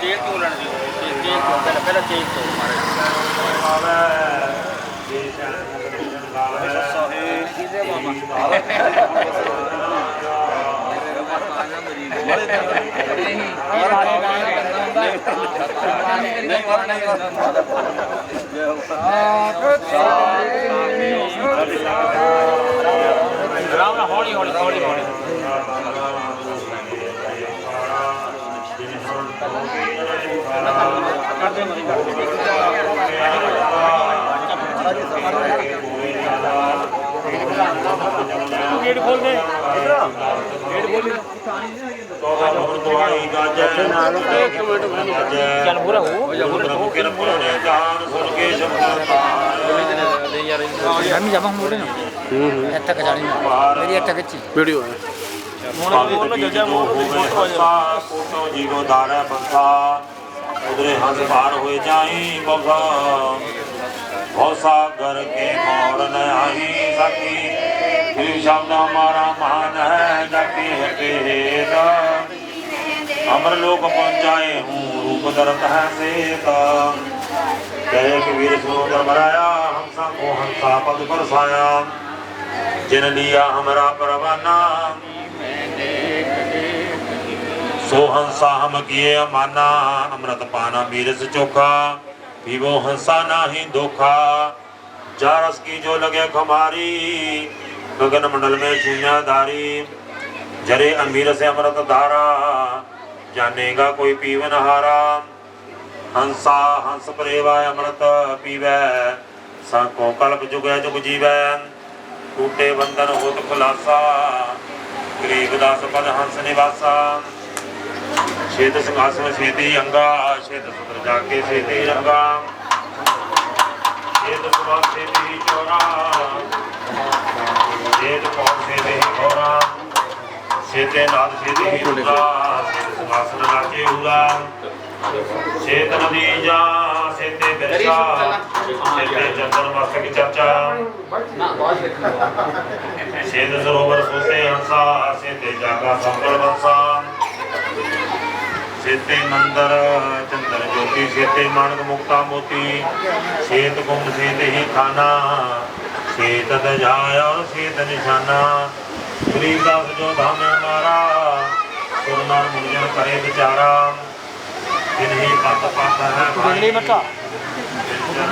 ਤੇਜ਼ ਤੋਂ ਲੜਨ ਦੀ ਤੇਜ਼ ਤੋਂ ਪਹਿਲਾਂ ਪਹਿਲਾਂ ਤੇਜ਼ ਤੋਂ ਕਿਹਦੇ ਬਾਬਾ ਰਾਮ ਨਾਲ ਹੌਲੀ ਹੌਲੀ ਹੌਲੀ ਹੌਲੀ। ਕਰਦੇ ਮਰੀ ਕਰਦੇ ਗੇਟ ਖੋਲ ਦੇ ਇਧਰ ਗੇਟ ਖੋਲ ਇੱਕ ਮਿੰਟ ਚੱਲ ਪੂਰਾ ਹੋ ਜਾ ਪੂਰਾ ਹੋ ਕੇ ਦੇ ਯਾਰ ਮੈਂ ਜਾਵਾਂ ਮੋੜੇ ਨਾ ਹੂੰ ਹੂੰ ਇੱਥੇ ਕਚਾਣੀ ਮੇਰੀ ਇੱਥੇ ਕੱਚੀ ਵੀਡੀਓ ਹੈ ਹੁਣ ਉਹਨਾਂ ਜੱਜਾ ਮੋੜ ਦੀ ਫੋਟੋ ਆ ਜਾ ਕੋਟੋ ਜੀਵੋ ਦਾਰਾ ਬੰਸਾ ਉਧਰੇ ਹੰਸ ਪਾਰ ਹੋਏ ਜਾਈ ਬਗਾ ਭਉ ਸਾਗਰ ਕੇ ਮੋੜ ਨ ਆਈ ਸਕੀ ਫਿਰ ਸ਼ਬਦ ਹਮਾਰਾ ਮਹਾਨ ਹੈ ਜਪੀ ਹੈ ਭੇਦ ਅਮਰ ਲੋਕ ਪਹੁੰਚਾਏ ਹੂੰ ਰੂਪ ਦਰਤ ਹੈ ਸੇਤਾ ਕਹੇ ਕਿ ਵੀਰ ਸਮੁੰਦਰ ਮਰਾਇਆ ਹੰਸਾ ਕੋ ਹੰਸਾ ਪਦ ਬਰਸਾਇਆ ਜਿਨ ਲਿਆ ਹਮਰਾ ਪਰਵਾਨਾ ਸੋ ਹੰਸਾ ਹਮ ਕੀਏ ਅਮਾਨਾ, ਅੰਮ੍ਰਿਤ ਪਾਣਾ ਮੀਰਸ ਚੋਖਾ, ਪੀਵੋ ਹੰਸਾ ਨਾਹੀ ਧੋਖਾ। ਜਾ ਕੀ ਜੋ ਲਗੇ ਖਮਾਰੀ ਗगन ਮੰਡਲ ਮੇ ਛੂਨਾ ਧਾਰੀ। ਜਰੇ ਅਮੀਰ ਸੇ ਅੰਮ੍ਰਿਤ ਧਾਰਾ, ਜਾਣੇਗਾ ਕੋਈ ਪੀਵਨ ਹਾਰਾ। ਹੰਸਾ, ਹੰਸ ਪਰੇਵਾ ਅੰਮ੍ਰਿਤ ਪੀਵੈ, ਸਾ ਕੋ ਕਲਪ ਜੁਗੈ ਜੁਗ ਜੀਵੈ। ਟੂਟੇ ਬੰਧਨ ਹੋਤ ਖੁਲਾਸਾ, ਗਰੀਬ ਦਾਸ ਪਦ ਹੰਸ ਨਿਵਾਸਾ। ਛੇਤ ਸਿੰਘਾਸਨ, ਛੇਤੀ ਅੰਗਾ ਛੇਤ ਸੁੰਦਰ ਜਾ ਛੇਤੀ ਰੰਗਾ ਛੇਤ ਸੁਭਾ ਛੇਤੀ ਚੋਰਾ। ਛੇਤ ਕੌਣ ਛੇਤੀ ਖੋਰਾ। ਛੇਤੇ ਨਾਦ ਛੇਤੀ ਹੀ ਛੇਤ ਸਿੰਘਾਸਨ ਰਾਜੇ ਉਲਾ। ਛੇਤ ਨਦੀ ਜਾ, ਛੇਤੇ ਬਿਰਸਾ। ਛੇਤੇ ਚੰਦਨ ਮਸਤਕ ਚਰਚਾ ਛੇਤ ਸਰੋਵਰ ਸੋਤੇ ਹੰਸਾ, ਛੇਤੇ ਜਾਗਾ ਸੰਕਲ ਬੰਸਾ। ਛੇਤੇ ਮੰਦਰ, ਚੰਦਰ ਜੋਤੀ ਛੇਤੇ ਮਾਨਕ ਮੁਕਤਾ ਮੋਤੀ, ਛੇਤ ਗੁੰਮ ਛੇਤੇ ਹੀ ਖਾਨਾ, ਛੇਤ ਦਜਾਇ ਔਰ ਨਿਸ਼ਾਨਾ। ਗਰੀਬ ਦਾਸ ਜੋ ਧਾਮ ਮਾਰਾ ਸੁਰਨਾਰ ਮੁਰਜਨ ਕਰੇ ਵਿਚਾਰਾ। ਜਿਨਹੀ ਪਤ ਪਤ ਹੈ ਬਿਜਲੀ